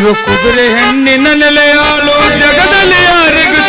ಇವರು ಕುದುರೆ ಹೆಣ್ಣಿನ ನೆಲೆಯಾಳು ಜಗದಲ್ಲಿ ಯಾರಿಗೂ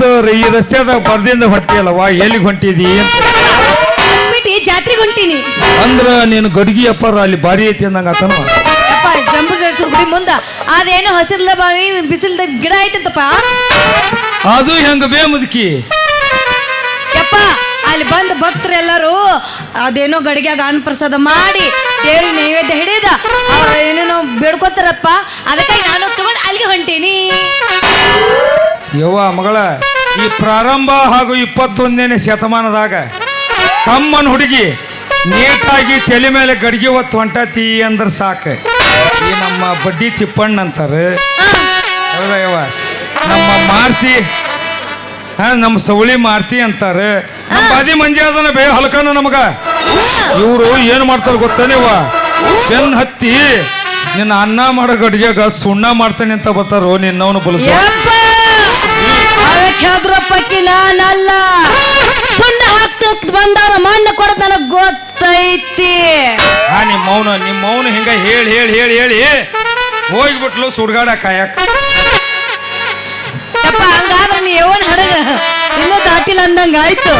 ಹೊತ್ತು ಈ ರಸ್ತೆದಾಗ ಬರ್ದಿಂದ ಹೊಟ್ಟಿಯಲ್ಲವ್ವ ಎಲ್ಲಿಗೆ ಹೊಂಟಿದಿ? ಬಿಟ್ಟು ಜಾತ್ರೆಗೆ ಹೊಂಟೀನಿ. ಅಂದ್ರ ನೀನು ಗಡ್ಗಿ ಅಪ್ಪರ ಅಲ್ಲಿ ಭಾರಿ ಐತಿ ಅಂದಂಗ ಆತನ? ಅಪ್ಪ ಜಂಬೂಜೇಶ್ವರ ಗುಡಿ ಮುಂದ. ಅದೇನೋ ಹಸಿರ್ಲ ಬಾವಿ ಬಿಸಿಲ್ದ ಗಿಡ ಐತಂತಪ್ಪ? ಅದು ಹೆಂಗ ಬೇ ಮುದುಕಿ? ಯಪ್ಪ ಅಲ್ಲಿ ಬಂದ ಭಕ್ತರೆಲ್ಲರೂ ಅದೇನೋ ಗಡಿಗ್ಯಾಗ ಅನ್ನ ಪ್ರಸಾದ ಮಾಡಿ ದೇವ್ರಿಗೆ ನೈವೇದ್ಯ ಹಿಡಿದ ಅವ್ರ ಏನೇನೋ ಬೇಡ್ಕೋತಾರಪ್ಪ. ಅದಕ್ಕಾಗಿ ನಾನು ತಗೊಂಡು ಅಲ್ಲಿಗೆ ಹೊಂಟೀನಿ. ಯವ್ವ ಮಗಳ, ಈ ಪ್ರಾರಂಭ ಹಾಗೂ ಇಪ್ಪತ್ತೊಂದನೇ ಶತಮಾನದಾಗ ಕಮ್ಮನ್ ಹುಡುಗಿ ನೀಟಾಗಿ ತಲೆ ಮೇಲೆ ಗಡಿಗೆ ಹೊತ್ತು ಹೊಂಟತಿ ಅಂದ್ರೆ ಸಾಕು. ಈ ನಮ್ಮ ಬಡ್ಡಿ ತಿಪ್ಪಣ್ಣ ಅಂತಾರೆ. ಹೌದಾ ನಮ್ಮ ಮಾರ್ತಿ, ಹಾ, ನಮ್ಮ ಸವಳಿ ಮಾರ್ತಿ ಅಂತಾರೆ. ನಮ್ಮ ಬಾದಿ ಮಂಜಿ ಅದನ್ನ ಬೇ ಹೊಲಕನ ನಮಗ. ಇವರು ಏನು ಮಾಡ್ತಾರೆ ಗೊತ್ತಾನೇವ ಬೆನ್ ಹತ್ತಿ, ನಿನ್ನ ಅನ್ನ ಮಾಡೋ ಗಡಿಗೆಗ ಸುಣ್ಣ ಮಾಡ್ತಾನೆ ಅಂತ ಬರ್ತಾರೋ ನಿನ್ನವನು ಬಲು ಅದಕ್ಕೆ ಹೇಳ್ದ್ರಪ್ಪಕ್ಕಿ ನಾನಲ್ಲ. ಸುಣ್ಣ ಹಾಕ್ತ ಬಂದವ್ರ ಮಣ್ಣು ಕೊಡೋದು ನನಗೆ ಗೊತ್ತೈತಿ. ಆ ನಿಮ್ಮ ಮೌನ ನಿಮ್ಮ ಮೌನ ಹಿಂಗ ಹೇಳಿ ಹೇಳಿ ಹೇಳಿ ಹೇಳಿ ಹೋಗ್ಬಿಟ್ಲು ಸುಡ್ಗಾಡ ಕಾಯಕ್. ಯಪ್ಪ ಹಂಗಾದ್ರೆ ನೀ ಯವನ್ ಹಡಗ ಇನ್ನೂ ದಾಟಿಲ್ಲ ಅಂದಂಗ ಆಯ್ತು.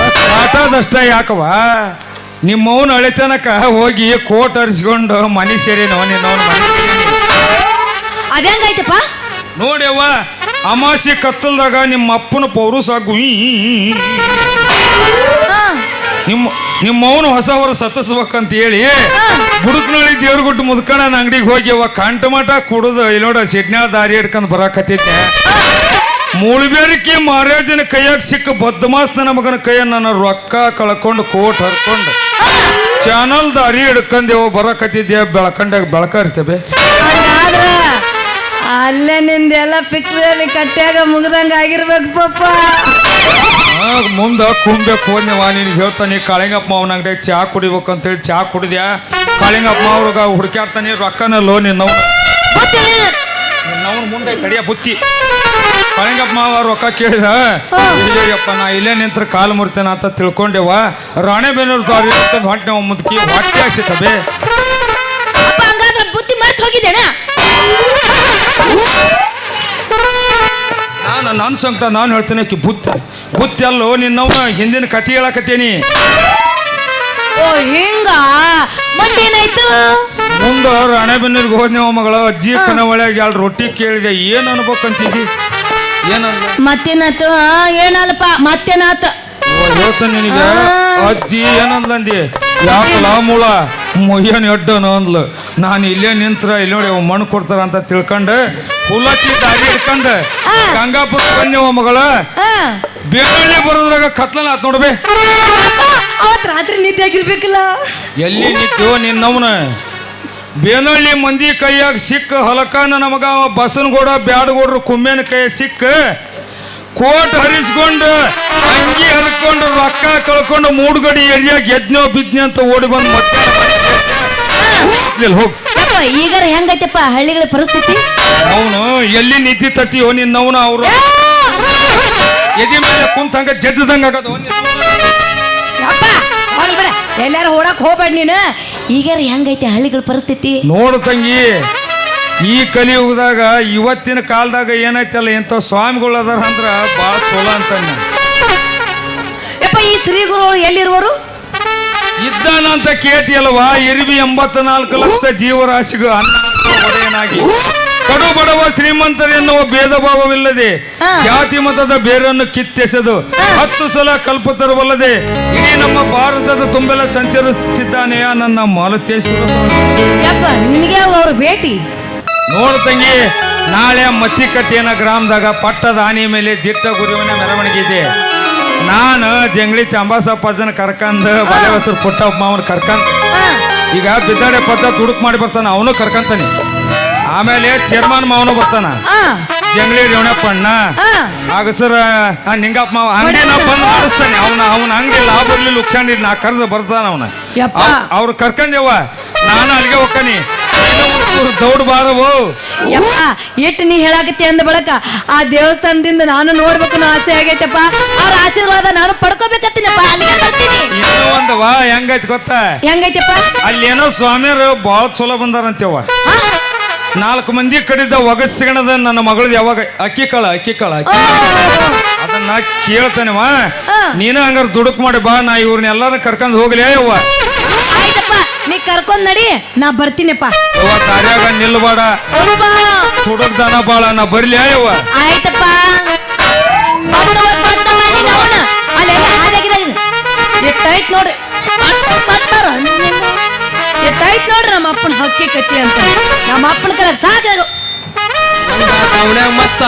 ಯಾಕವ ನಿಮ್ಮ ಮೌನ ಅಳಿತನಕ ಹೋಗಿ ಕೋಟ್ ಅರಿಸ್ಕೊಂಡು ಮನೆ ಸೇರಿನವ ನಿನ್ನವನು ಮನೆ ಸೇರಿನಿ ಅದಂಗಾಯ್ತಪ್ಪ ನೋಡ್ಯವ್ವ ಅಮಾಸೆ ಕತ್ತಲ್ದಾಗ ನಿಮ್ಮ ಅಪ್ಪನ ಪೌರು ಸಾಕು ನಿಮ್ಮ ನಿಮ್ಮವನು ಹೊಸ ಅವರು ಸತ್ತಿಸ್ಬೇಕಂತ ಹೇಳಿ ಬುಡುಕ್ನಳ್ಳಿ ದೇವ್ರಗುಟ್ಟು ಮುದ್ಕಣ ಅಂಗಡಿಗೆ ಹೋಗಿ ಅವ ಕಂಟಮಟ ಕುಡುದು ಇಲ್ಲಿ ನೋಡ ಸಿಡ್ನ್ಯಾಳ ದಾರಿ ಹಿಡ್ಕೊಂಡು ಬರಾಕತ್ತಿದ್ದೆ ಮೂಳ್ಬೇರಿಕೆ ಮಹಾರಾಜನ ಕೈಯಾಗ ಸಿಕ್ಕ ಬದ್ಮಾಸ್ನ ಮಗನ ಕೈಯ ನನ್ನ ರೊಕ್ಕ ಕಳ್ಕೊಂಡು ಕೋಟ್ ಹರ್ಕೊಂಡು ಚಾನಲ್ ದಾರಿ ಹಿಡ್ಕೊಂಡೆವು ಬರಾಕತ್ತಿದ್ದೆ ಬೆಳಕಂಡಾಗ ಬೆಳಕ ಇರ್ತವೆ ಅಲ್ಲೇ ನಿಂದೆಲ್ಲ ಪಿಕ್ಚರಲ್ಲಿ ಕಟ್ಟ್ಯಾಗ ಮುಗ್ದಂಗ ಆಗಿರ್ಬೇಕು ಪಪ್ಪ. ಮುಂದ ಕುಂಬೇಕು ಹೋದ್ನವ ನೀನು ಹೇಳ್ತಾನೆ ಕಾಳಿಂಗಪ್ಪ ಅವ್ನ ಅಂಗಡಿ ಚಾ ಕುಡಿಬೇಕು ಅಂತೇಳಿ ಚಾ ಕುಡಿದ್ಯಾ? ಕಾಳಿಂಗಪ್ಪ ಅವ್ರಿಗ ಹುಡುಕ್ಯಾಡ್ತಾನೆ ರೊಕ್ಕನ ಲೋ ನಿನ್ನವ್ ನಿನ್ನವನ ಮುಂದೆ ತಡಿಯ ಬುತ್ತಿ. ಕಾಳಿಂಗಪ್ಪ ಮಾವ ರೊಕ್ಕ ಕೇಳಿದ ಇಲ್ಲಯ್ಯಪ್ಪ ನಾ ಇಲ್ಲೇ ನಿಂತ್ರ ಕಾಲು ಮುರಿತೇನೆ ಅಂತ ತಿಳ್ಕೊಂಡೆವ ರಾಣೆಬೆನ್ನೂರು ದಾರಿ ಹೊಟ್ಟೆ ಮುದುಕಿ ಹೊಟ್ಟೆ ಹಸಿತಬೆ ನಾನು ನನ್ನ ಸಂಕಟ ನಾನು ಹೇಳ್ತೇನೆ ಆಕಿ ಬುತ್ತಿ ಬುತ್ತಿ ಅಲ್ಲೋ ನಿನ್ನವ ಹಿಂದಿನ ಕತೆ ಹೇಳಕತ್ತೇನಿ. ಓ ಹಿಂಗ? ಮತ್ತೇನಾಯ್ತು ಮುಂದೆ ರಾಣೆಬೆನ್ನೂರಿಗೆ ಹೋದ್ನೇವ ಮಗಳ ಅಜ್ಜಿ ಕನ ಒಳಗೆ ಎರಡು ರೊಟ್ಟಿ ಕೇಳಿದೆ ಏನು ಅನ್ಬೇಕಂತಿದ್ದಿ? ಏನಲ್ಲ ಮತ್ತೇನಾಯ್ತು? ಆ, ಏನಲ್ಲಪ್ಪ ಮತ್ತೇನಾತ ಹೇಳ್ತಾನೆ ನಿನಗೆ ಅಜ್ಜಿ ಏನಂದ್ಲಂದಿ? ಯಾಕಲ ಮೂಳ? ಮೊಯ್ಯನ್ ಎಡ್ಡನು ಅಂದ್ಲು. ನಾನು ಇಲ್ಲೇ ನಿಂತ್ರ ಇಲ್ಲಿ ನೋಡಿ ಅವ್ ಮಣ್ಣು ಕೊಡ್ತಾರ ಅಂತ ತಿಳ್ಕೊಂಡು ಹುಲಕ್ಕಿ ದಾರಿ ಹಿಡ್ಕೊಂಡು. ಗಂಗಾಪುರ ಬನ್ನಿ ಮಗಳ. ಬೇನಳ್ಳಿ ಬೇರೆ ಬರೋದ್ರಾಗ ಕತ್ಲನ ಆತ್ ನೋಡ್ಬೇ ಅವತ್ ರಾತ್ರಿ ನಿದ್ದೆ ಆಗಿರ್ಬೇಕಲ್ಲ ಎಲ್ಲಿ ನಿಂತು ನಿನ್ನವನ ಬೇನಳ್ಳಿ ಮಂದಿ ಕೈಯಾಗ ಸಿಕ್ಕ ಹೊಲಕಾನ ನಮಗ ಅವ ಬಸನಗೌಡ ಬ್ಯಾಡಗೌಡ್ರು ಕುಮ್ಮೇನ ಕೈ ಸಿಕ್ಕ ಕೋಟ್ ಹರಿಸ್ಕೊಂಡು ಅಂಗಿ ಹರ್ಕೊಂಡು ರೊಕ್ಕ ಕಳ್ಕೊಂಡು ಮೂಡುಗಡಿ ಏರಿಯಾಗ ಎದ್ನೋ ಬಿದ್ನೆ ಅಂತ ಓಡಿ ಬಂದು ಮತ್ತೆ ಹೋಗ್. ಈಗ ಹೆಂಗೈತಪ್ಪ ಹಳ್ಳಿಗಳ ಪರಿಸ್ಥಿತಿ? ಅವನು ಎಲ್ಲಿ ನಿಂತಿ ತಟ್ಟಿಯೋ ನಿನ್ನವನ ಅವರು. ಎದಿ ಮೇಲೆ ಕುಂತಂಗ ಜದ್ದಂಗ ಆಗದ ಎಲ್ಲಾರು ಓಡಕ್ ಹೋಗ್ಬೇಡ ನೀನು. ಈಗ ಹೆಂಗೈತೆ ಹಳ್ಳಿಗಳ ಪರಿಸ್ಥಿತಿ? ನೋಡು ತಂಗಿ ಈ ಕಲಿಯುಗದಾಗ ಇವತ್ತಿನ ಕಾಲದಾಗ ಏನೈತಲ್ಲ ಎಂತ ಸ್ವಾಮಿಗಳು ಅದಾರ ಅಂದ್ರ ಭಾಳ ಚಲೋ ಅಂತ ಯಪ್ಪ ಈ ಶ್ರೀಗುರು ಎಲ್ಲಿರುವರು? ಇದ್ದಾನಂತ ಕೇತಿಯಲ್ವಾ ಇರ್ಬಿ ಎಂಬತ್ನಾಲ್ಕು ಲಕ್ಷ ಜೀವರಾಶಿಗೂ ಅನ್ನ ಒಡೆಯನಾಗಿ. ಕಡು ಬಡವ ಶ್ರೀಮಂತರೆನ್ನುವ ಭೇದ ಭಾವವಿಲ್ಲದೆ ಜಾತಿ ಮತದ ಬೇರನ್ನು ಕಿತ್ತೆಸೆದು ಹತ್ತು ಸಲ ಕಲ್ಪತರವಲ್ಲದೆ ಇಡೀ ನಮ್ಮ ಭಾರತದ ತುಂಬೆಲ್ಲ ಸಂಚರಿಸುತ್ತಿದ್ದಾನೆಯಾ ನನ್ನ ಮಾಲತೇಶ್ವರ ನಿನಗೆ ಅವ್ರ ಭೇಟಿ? ನೋಡು ತಂಗಿ ನಾಳೆ ಮತ್ತಿಕಟ್ಟೇನ ಗ್ರಾಮದಾಗ ಪಟ್ಟದ ಆನೆ ಮೇಲೆ ದಿಟ್ಟ ಗುರುವಿನ ಮೆರವಣಿಗೆ ಇದೆ. ನಾನು ಜಂಗ್ಳಿ ತಂಬಾಸಪ್ಪಜನ ಕರ್ಕಂದು ಬಲೆ ಹೆಸರು ಪುಟ್ಟಪ್ಪ ಮಾವನ ಕರ್ಕಂದ್. ಈಗ ಬಿದ್ದಾಡೆ ಪತ್ತ ದುಡುಕ್ ಮಾಡಿ ಬರ್ತಾನ ಅವನು ಕರ್ಕಂತಾನೆ. ಆಮೇಲೆ ಚೇರ್ಮನ್ ಮಾವನು ಬರ್ತಾನ. ಜಂಗ್ಳಿ ರೇವಣಪ್ಪಣ್ಣ. ಆಗಸರ ನಿಂಗಪ್ಪ ಮಾವ ಅಂಗಡಿ ನಾ ಬಂದ್ ಮಾಡಿಸ್ತಾನೆ. ಅವನ ಅವನ ಅಂಗಡಿ ಲಾಭ ಬರ್ಲಿ ಲುಕ್ಷಾನ್ ನಾ ಕರೆದು ಬರ್ತಾನ ಅವನ. ಅವ್ರು ಕರ್ಕಂದೇವ ನಾನು ಅಲ್ಲಿಗೆ ಹೋಗ್ತಾನಿ ದೌಡ್ ಬಾರವು. ಯಪ್ಪ ಎಷ್ಟು ನೀ ಹೇಳಾಕತ್ತಿ ಅಂದ ಬಳಕ ಆ ದೇವಸ್ಥಾನದಿಂದ ನಾನು ನೋಡ್ಬೇಕು ಆಸೆ ಆಗೈತಪ್ಪ. ಅವ್ರ ಆಶೀರ್ವಾದ ನಾನು ಪಡ್ಕೋಬೇಕತ್ತೀನಪ್ಪ ಅಲ್ಲಿಗೆ ಬರ್ತೀನಿ. ಇನ್ನೂ ಒಂದವ ಹೆಂಗೈತಿ ಗೊತ್ತಾ? ಹೆಂಗೈತಪ್ಪ? ಅಲ್ಲೇನೋ ಸ್ವಾಮಿಯರು ಬಹಳ ಚಲೋ ಬಂದಾರಂತೇವ? ನಾಲ್ಕು ಮಂದಿ ಕಡಿದ ಒಗಸ್ ಸಿಗಣದ ನನ್ನ ಮಗಳದ್ ಯಾವಾಗ ಅಕ್ಕಿ ಕಾಳ ಅಕ್ಕಿ ಕಾಳ ಅದನ್ನ ಕೇಳ್ತೇನೆ ನೀನ ನೀನು ಹಂಗಾರ ದುಡುಕ್ ಮಾಡಿ ಬಾ ನಾ ಇವ್ರನ್ನೆಲ್ಲಾರು ಕರ್ಕೊಂಡ್ ಹೋಗ್ಲಿ ಆಯ್ತಪ್ಪ ನೀ ಕರ್ಕೊಂಡ್ ನಡಿ ನಾ ಬರ್ತೀನಿಪ್ಪ. ಯವ್ವ ಕಾರ್ಯಾಗ ನಿಲ್ಬೇಡ. ಅಪ್ಪ, ತುಡುಕ್ ದನ ಬಾಳ ನಾ ಬರ್ಲಿ ಯವ್ವ ಆಯ್ತಪ್ಪ. ಪಟ್ಟ ಪಟ್ಟ ಮಾಡಿ ನೋಡ. ಅಲ್ಲೆಲ್ಲ ಹಾದಾಗಿದೆ ಇದು. ಎಷ್ಟಾಯ್ತ್ ನೋಡ್ರಿ. ಪಟ್ಟ ಪಟ್ಟಾರ ಎಷ್ಟಾಯ್ತ್ ನೋಡ್ರಿ ನಮ್ಮ ಅಪ್ಪನ ಹಕ್ಕಿ ಕತ್ತಿ ಅಂತ. ನಮ್ಮ ಅಪ್ಪನ ಕಲ ಸಾಕಾಗ ಅವನೇ ಮತ್ತ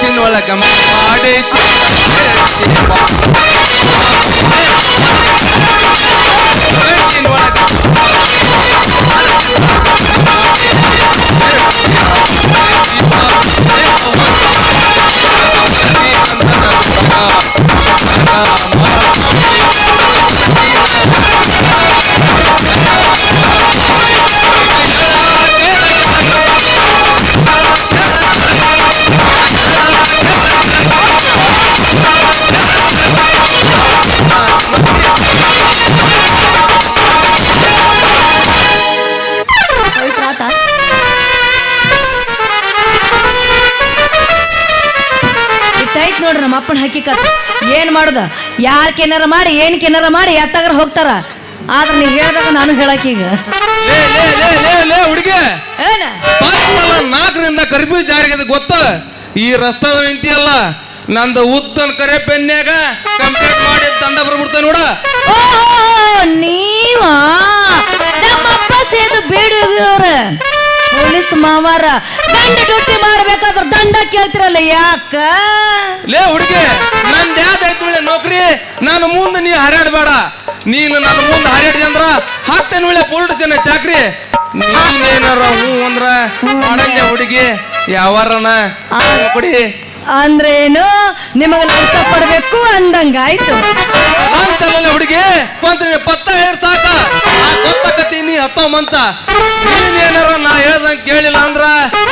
பேச்சின் வழக்கமா பாடு ಅಪ್ಪನ ಹಕ್ಕಿಕತ್ ಏನ್ ಮಾಡುದ? ಯಾರ್ ಕೆನಾರ ಮಾಡಿ ಏನು ಕೆನಾರ ಮಾಡಿ ಎತ್ತಾಗ್ರ ಹೋಗ್ತಾರ? ಆದ್ರೆ ನೀ ಹೇಳ್ದಾಗ ನಾನು ಹೇಳಕ್ಕೀಗ ಲೇ ಲೇ ಲೇ ಲೇ ಲೇ ಹುಡುಗಿ. ನಾಲ್ಕರಿಂದ ಕರ್ಫ್ಯೂ ಜಾರಿಗೆ ಗೊತ್ತ? ಈ ರಸ್ತಾದ ನಿಂತಿಯಲ್ಲ ನಂದು ಉದ್ದನ್ ಕರೆ ಪೆನ್ಯಾಗ ಕಂಪ್ಲೀಟ್ ಮಾಡಿ ದಂಡ ಬರ್ಬಿಡ್ತೇನೆ ನೋಡ. ನೀವಾ ನೀವ? ನಮ್ಮಪ್ಪ ಸೇದು ಬೇಡುಗವ್ರ ಪೊಲೀಸ್ ಮಾವಾರ ದಂಡ ಡ್ಯೂಟಿ ಮಾಡ್ಬೇಕಾದ್ರ ದಂಡ ಕೇಳ್ತಿರಲ್ಲ ಯಾಕ? ಲೇ ಹುಡುಗಿ ನನ್ನ ಯಾವ್ದಾಯ್ತು ನೌಕರಿ? ನಾನು ಮುಂದೆ ನೀ ಹರ್ಯಾಡಬೇಡ. ನೀನು ನನ್ನ ಮುಂದೆ ಹರಡಿದೆ ಅಂದ್ರ ಹತ್ತೇನು ಒಳ್ಳೆ ಜನ ಚಾಕ್ರಿ. ನೀನೇನಾರ ಹ್ಞೂ ಅಂದ್ರ? ಮಾಡಂಗೆ ಹುಡುಗಿ ಯಾವಾರಣ ಕೊಡಿ. ಅಂದ್ರೇನು? ನಿಮಗ ಲಂಚ ಪಡ್ಬೇಕು ಅಂದಂಗಾಯ್ತು. ಲಂಚಲ್ಲ ಹುಡುಗಿ ಪತ್ತ ಹೇಳಿ ಸಾಕ. ಗೊತ್ತಾಕತಿ ನೀ ಹತ್ತೋ ಮಂಚ. ನೀನೇನಾರ ನಾ ಹೇಳ್ದಂಗ್ ಕೇಳಿಲ್ಲ ಅಂದ್ರ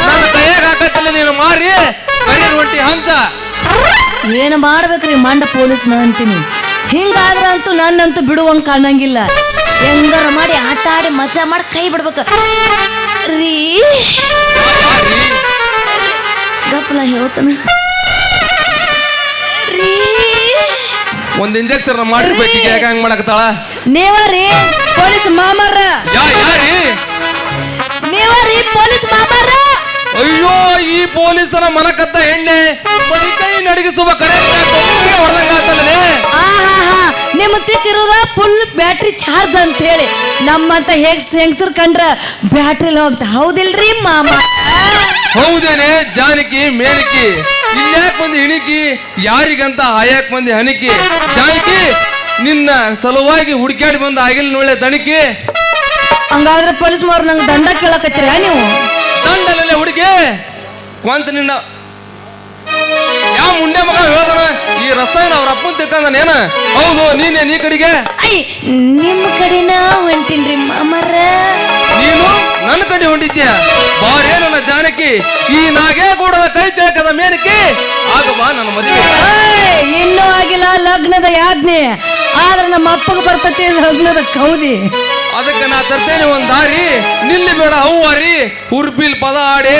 ನನ್ನ ಕೈಯಾಗ ನೀನು ಮಾರಿ ಹೊಂಟಿ ಹಂಚ. ಏನು ಮಾಡ್ಬೇಕ್ರಿ ಮಂಡ ಪೊಲೀಸ್ನ ಅಂತೀನಿ. ಹಿಂಗಾದ್ರ ಅಂತೂ ನನ್ನಂತೂ ಬಿಡುವಂಗ್ ಕಾಣಂಗಿಲ್ಲ. ಹೆಂಗಾರ ಮಾಡಿ ಆಟ ಆಡಿ ಮಜಾ ಮಾಡಿ ಕೈ ಬಿಡ್ಬೇಕು. ರೀ. ಗಪ್ಪಲ ಹೇಳ್ತಾನ. ಒಂದ್ ಇಂಜೆಕ್ಷನ್ ಮಾಡ್ರಿ ಬೆಟ್ಟಿಗೆ ಯಾಕೆ ಹಂಗ್ ಮಾಡಕತ್ತಾಳ? ನೀವರಿ ಪೊಲೀಸ್ ಮಾಮರ. ಯಾ ಯಾರಿ ನೀವರಿ ಪೊಲೀಸ್ ಮಾಮರ. ಅಯ್ಯೋ ಈ ಪೊಲೀಸರ ಮನಕತ್ತ ಹೆಣ್ಣೆ ಬರೀ ಕೈ ನಡಗಿಸುವ ಕರೆ ಹೊಡೆದಂಗ ಆತಲ್ಲೇ ನಿಮ್ಮ ತಿಕ್ಕಿರೋದ ಫುಲ್ ಬ್ಯಾಟ್ರಿ ಚಾರ್ಜ್ ಅಂತ ಹೇಳಿ ನಮ್ಮಂತ ಹೇಗ್ ಹೆಂಗಸರ್ ಕಂಡ್ರ ಬ್ಯಾಟ್ರಿ ಹೋಗ್ತ ಹೌದಿಲ್ರಿ ಮಾಮ? ಹೌದೇನೆ ಜಾನಕಿ ಮೇನಕಿ. ಇಲ್ಯಾಕ್ ಮಂದಿ ಹಿಣಿಕಿ? ಯಾರಿಗಂತ ಆಯಾಕ್ ಮಂದಿ ಹನಿಕಿ ಜಾನಕಿ ನಿನ್ನ ಸಲುವಾಗಿ ಹುಡುಕಾಡಿ ಬಂದ ಆಗಿಲ್ಲ ನೋಳೆ ತಣಿಕಿ ಹಂಗಾದ್ರೆ ಪೊಲೀಸ್ ಮಾರು ನಂಗೆ ದಂಡ ಕೇಳಕತ್ತೀರ ನೀವು? ದಂಡಲ್ಲೇ ಹುಡುಗಿ? ಕೊಂತ ನಿನ್ನ ಯಾವ ಮುಂಡೆ ಮಗ ಹೇಳ್ದನ? ಈ ರಸ್ತಾನ ಅವ್ರ ಅಪ್ಪನ್ ತಿಳ್ಕೊಂಡನೇನ ಹೌದು ನೀನೆ ನೀ ಕಡೆಗೆ? ನಿಮ್ಮ ಕಡೆನ ಹೊಂಟಿನ್ರಿ ಮಾಮರ. ನೀನು ನನ್ನ ಕಡೆ ಹೊಂಟಿದ್ಯಾ? ಬಾರೇ ಈ ನಾಗೇ ಕೂಡ ಕೈ ಚಳಕದ ಮೇನಕಿ ಆಗ ನನ್ನ ಮದುವೆ. ಇನ್ನೂ ಆಗಿಲ್ಲ ಲಗ್ನದ ಯಾಜ್ಞೆ. ಆದ್ರೆ ನಮ್ಮ ಅಪ್ಪಗೆ ಬರ್ತತಿ ಲಗ್ನದ ಕೌದಿ. ಅದಕ್ಕೆ ನಾ ತರ್ತೇನೆ ಒಂದ್ ದಾರಿ. ನಿಲ್ಲಿ ಬೇಡ ಹೂವಾರಿ ಉರ್ಪಿಲ್ ಪದ ಆಡೆ